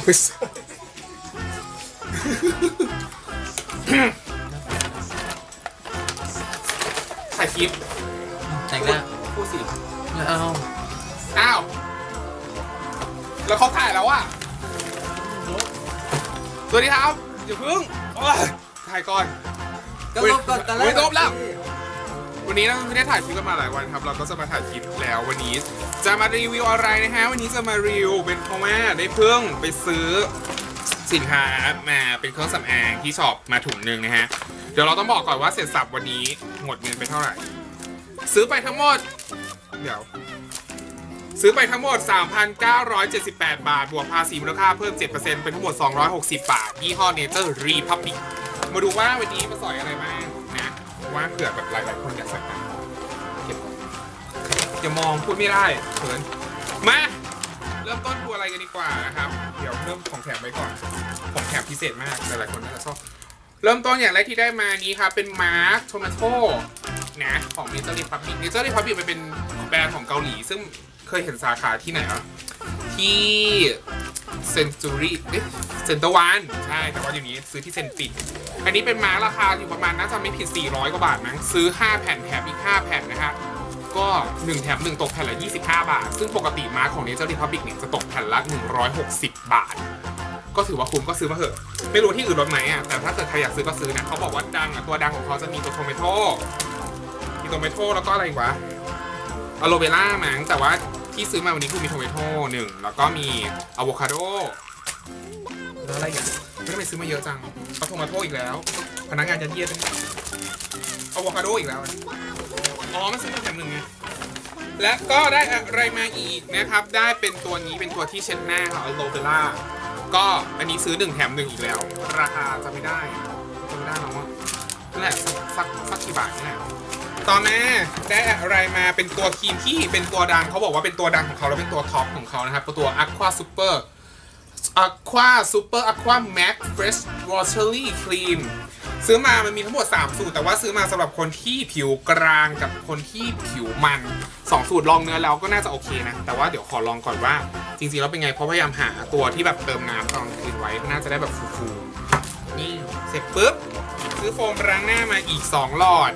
เอาไม่ใช่ถ่ายคลิปแต่งหน้าพูดสิไม่เอาอ้าว แล้วเขาถ่ายแล้วอะสวัสดีครับอย่าเพิ่งโอ๊ยถ่ายก่อน ก็ลบก่อนตอนแรก ไม่ลบแล้ว วันนี้เราไม่ได้ถ่ายคลิปกันมาหลายวันครับ เราก็จะมาถ่ายคลิปแล้ววันนี้ จะมารีวิวอะไรนะฮะ วันนี้จะมารีวิวเป็นเพราะว่าได้เพิ่งไปซื้อสินค้ามาเป็นเครื่องสำอางที่ช็อปมาถุงหนึ่งนะฮะ เดี๋ยวเราต้องบอกก่อนว่าเสร็จสับวันนี้หมดเงินไปเท่าไหร่ ซื้อไปทั้งหมด เดี๋ยว ซื้อไปทั้งหมด 3,978 บาท บวกภาษีมูลค่าเพิ่ม 7%เป็นทั้งหมด 260 บาทยี่ห้อเนเจอร์รีพับบิกมาดูว่าวันนี้มาสอยอะไรบ้าง ว่าเผื่อแบบหลายๆคนอยากใส่ตาเก็บอย่ามองพูดไม่ได้เขินมา เริ่มต้นดูอะไรกันดีกว่านะครับ เดี๋ยวเริ่มของแถมไว้ก่อน ของแถมพิเศษมากหลายๆคนน่าจะชอบเริ่มต้นอย่างแรกที่ได้มานี้ครับเป็นมาร์คโทมาโต้นะของ n a t u r e Republic n a t u r e Republic มันเป็นแบรนด์ของเกาหลี ซึ่งเคยเห็นสาขาที่ไหนอะที่ เซนจูรี่เอ๊ะเซนตอร์วันใช่ แต่ว่าอยู่นี้ซื้อที่เซนติดอันนี้เป็นมาราคาอยู่ประมาณน่าจะไม่ผิด 400 กว่าบาทมั้งซื้อ 5 แผ่นแถมอีก 5 แผ่นนะฮะก็ 1 แถม 1 ตกแผ่นละ 25 บาท ซึ่งปกติมาของ n a t u r e Republic เนี่ยจะตกแผ่นละ 160 บาท ก็ถือว่าคุ้มก็ซื้อมาเถอะ ไม่รู้ที่อื่นลดไหมอะ แต่ถ้าเกิดใครอยากซื้อก็ซื้อนะ เขาบอกว่าดังอะ ตัวดังของเขาจะมีตัวโทเมโตมีโทเมโตแล้วก็อะไรอีกวะอะโลเวล่ามั้งแต่ว่า ที่ซื้อมาวันนี้คือมีโทเมโต้หนึ่งแล้วก็มีอะโวคาโดแล้วอะไรอีกไม่ได้ไปซื้อมาเยอะจังเอาโทเมโต้อีกแล้ว พนักงานยัดเยียดเป็นอะโวคาโดอีกแล้ว อ๋อมันซื้อมาแถมหนึ่งไงและก็ได้อะไรมาอีกนะครับ ได้เป็นตัวนี้เป็นตัวที่เช็ดหน้าค่ะอะโลเวล่า ก็อันนี้ซื้อหนึ่งแถมหนึ่งอีกแล้ว ราคาจะไม่ได้จะไม่ได้แล้วอะ นั่นแหละสักสักกี่บาทนี่แหละต่อมาได้อะไรมาเป็นตัวครีมที่เป็นตัวดังเขาบอกว่าเป็นตัวดังของเขาแล้วเป็นตัวท็อปของเขานะครับเป็นตัว Aqua Super Aqua Super Aqua Max Fresh Watery Cream ซื้อมามันมีทั้งหมด 3 สูตร แต่ว่าซื้อมาสำหรับคนที่ผิวกลางกับคนที่ผิวมัน 2 สูตรลองเนื้อแล้วก็น่าจะโอเคนะ แต่ว่าเดี๋ยวขอลองก่อนว่า จริงๆแล้วเป็นไง เพราะพยายามหาตัวที่แบบเติมน้ำตอนกลางคืนไว้ น่าจะได้แบบฟูๆนี่เสร็จปุ๊บ ซื้อโฟมล้างหน้ามาอีก 2 หลอด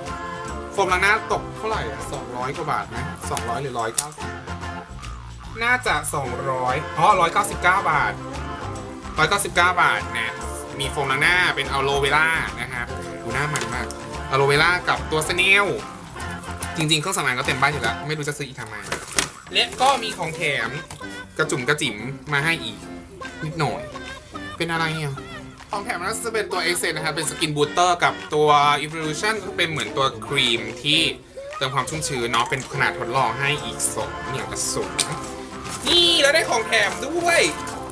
โฟมล้างหน้าตกเท่าไหร่อะ200 กว่าบาทนะ200 หรือ 190 น่าจะ 200อ๋อ199 บาท 199 บาทนะมีโฟมล้างหน้าเป็นอะโลเวล่านะครับดูหน้ามันมากอะโลเวล่ากับตัวสเนลจริงๆ เครื่องสำอางก็เต็มบ้านอยู่แล้ว ไม่รู้จะซื้ออีกทำไม และก็มีของแถมกระจุ่มกระจิ๋มมาให้อีก นิดหน่อย เป็นอะไรอะ ของแถมน่าจะเป็นตัว e x c e n นะครับเป็นสกินบูเตอร์กับตัว Evolution ก็เป็นเหมือนตัวครีมที่เติมความชุ่มชื้นเนาะเป็นขนาดทดลองให้อีกสองอย่างละสูงนี่แล้วได้ของแถมด้วย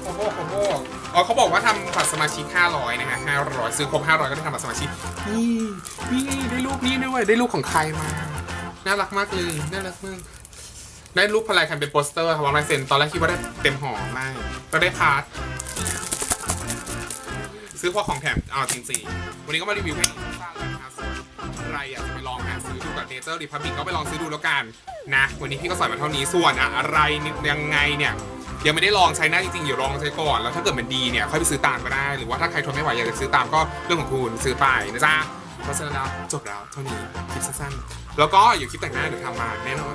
โอ้โหโอ้โหอ๋อเขาบอกว่าทำบัตรสมาชิก 500 นะฮะ 500 ซื้อครบ 500 ก็ได้ทำบัตรสมาชิก นี่ นี่ได้รูปนี้ด้วย ได้รูปของใครมา น่ารักมากเลย น่ารักมาก ได้รูปพลายคันเป็นโปสเตอร์ครับวางลายเซ็นตอนแรกคิดว่าได้เต็มห่อมากก็ได้พาร์ท ซื้อพวกของแถมเอาจริงๆวันนี้ก็มารีวิวให้ฟังนะครับส่วนใครอยากจะไปลองหาซื้อดูกับ Nature Republic ก็ไปลองซื้อดูแล้วกันนะ วันนี้พี่ก็สอนมาเท่านี้ส่วนอะอะไรยังไงเนี่ยยังไม่ได้ลองใช้หน้าจริงๆเดี๋ยวลองใช้ก่อน แล้วถ้าเกิดมันดีเนี่ยค่อยไปซื้อตามก็ได้ หรือว่าถ้าใครทนไม่ไหวอยากจะซื้อตามก็เรื่องของคุณซื้อไปนะจ๊ะเพราะฉะนั้นแล้วจบแล้วเท่านี้คลิปสั้นๆแล้วก็อยู่คลิปแต่งหน้าเดี๋ยวทำมาแน่นอน